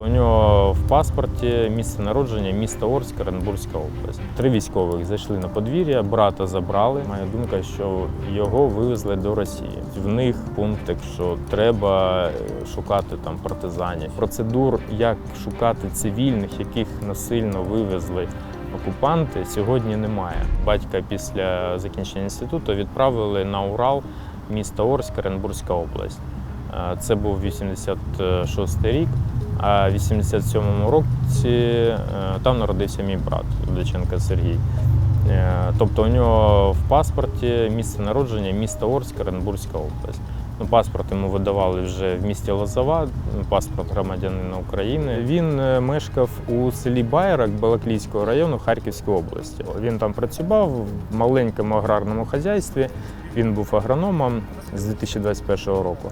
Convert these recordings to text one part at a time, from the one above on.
У нього в паспорті місце народження місто Орськ, Оренбурзька область. Три військових зайшли на подвір'я, брата забрали. Моя думка, що його вивезли до Росії. В них пункт, що треба е, шукати там партизанів. Процедур, як шукати цивільних, яких насильно вивезли окупанти, сьогодні немає. Батька після закінчення інституту відправили на Урал, місто Орськ, Оренбурзька область. Е, Це був 86 рік. А в 87-му році е, там народився мій брат Доченко Сергій. Е, Тобто у нього в паспорті місце народження місто Орськ, Оренбурзька область. Ну, паспорт йому видавали вже в місті Лозова, паспорт громадянина України. Він е, мешкав у селі Байрак Балаклійського району Харківської області. Він там працював в маленькому аграрному хазяйстві. Він був агрономом з 2021 року.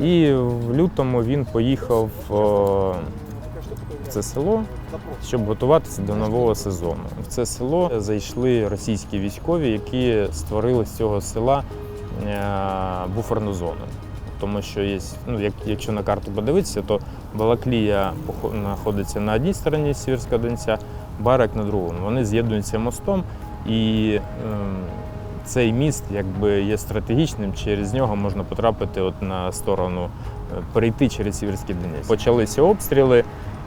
І в лютому він поїхав е, в це село, щоб готуватися до нового сезону. В це село зайшли російські військові, які створили з цього села е, буферну зону. Тому що є, ну, як, якщо на карту подивитися, то Балаклія знаходиться на одній стороні Сіверського Донця, Барак на другому. Вони з'єднуються мостом і ем, цей міст якби є стратегічним, через нього можна потрапити от на сторону, е, перейти через Сіверський Донець. Почалися обстріли,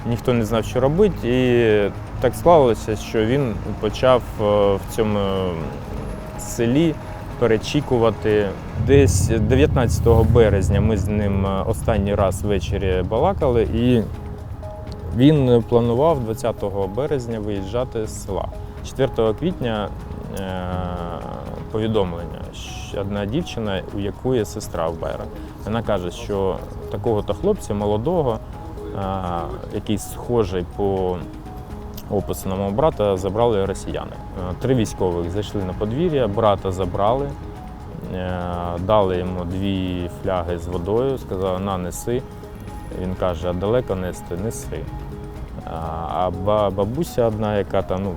ніхто не знав, що робити, і так склалося, що він почав е, в цьому селі перечікувати. Десь 19 березня ми з ним е, останній раз ввечері балакали, і він планував 20 березня виїжджати з села. 4 квітня повідомлення, одна дівчина, у якої сестра в Байра. Вона каже, що такого-то хлопця молодого, який схожий по опису на мого брата, забрали росіяни. Три військових зайшли на подвір'я, брата забрали, е, дали йому дві фляги з водою, сказали, на неси. Він каже, а далеко нести, неси. А бабуся одна, яка там, ну,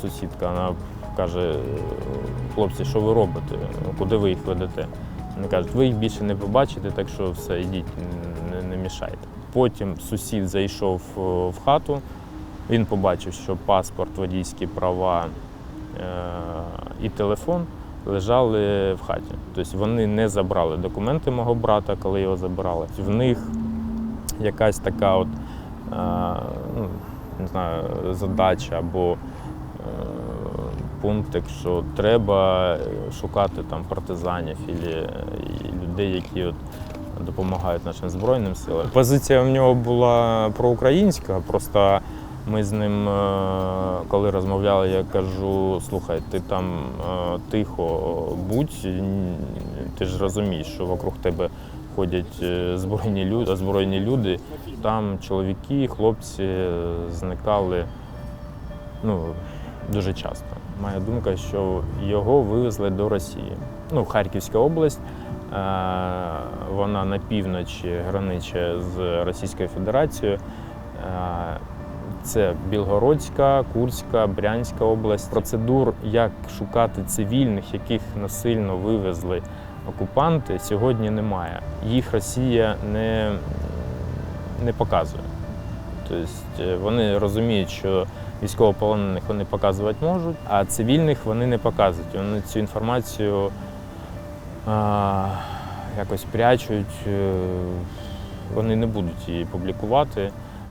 сусідка, вона каже, хлопці, що ви робите? Куди ви їх ведете? Вони кажуть, ви їх більше не побачите, так що все, йдіть, не, не мішайте. Потім сусід зайшов е, в хату, він побачив, що паспорт, водійські права е- і телефон лежали в хаті. Тобто вони не забрали документи мого брата, коли його забирали. В них якась така от, е, ну, не знаю, задача або е, пунктик, що треба е, шукати там партизанів і, і людей, які от допомагають нашим Збройним силам. Позиція в нього була проукраїнська, просто ми з ним, е, коли розмовляли, я кажу: слухай, ти там е, тихо будь, ти ж розумієш, що вокруг тебе ходять е, збройні люди, озброєні люди. Там чоловіки, хлопці е, зникали ну, дуже часто. Моя думка, що його вивезли до Росії. Ну, Харківська область, е, вона на півночі граничить з Російською Федерацією. Е, Це Білгородська, Курська, Брянська область. Процедур, як шукати цивільних, яких насильно вивезли окупанти, сьогодні немає. Їх Росія не, не показує. Тобто е, вони розуміють, що військовополонених вони показувати можуть, а цивільних вони не показують. Вони цю інформацію а, якось прячуть, е, вони не будуть її публікувати.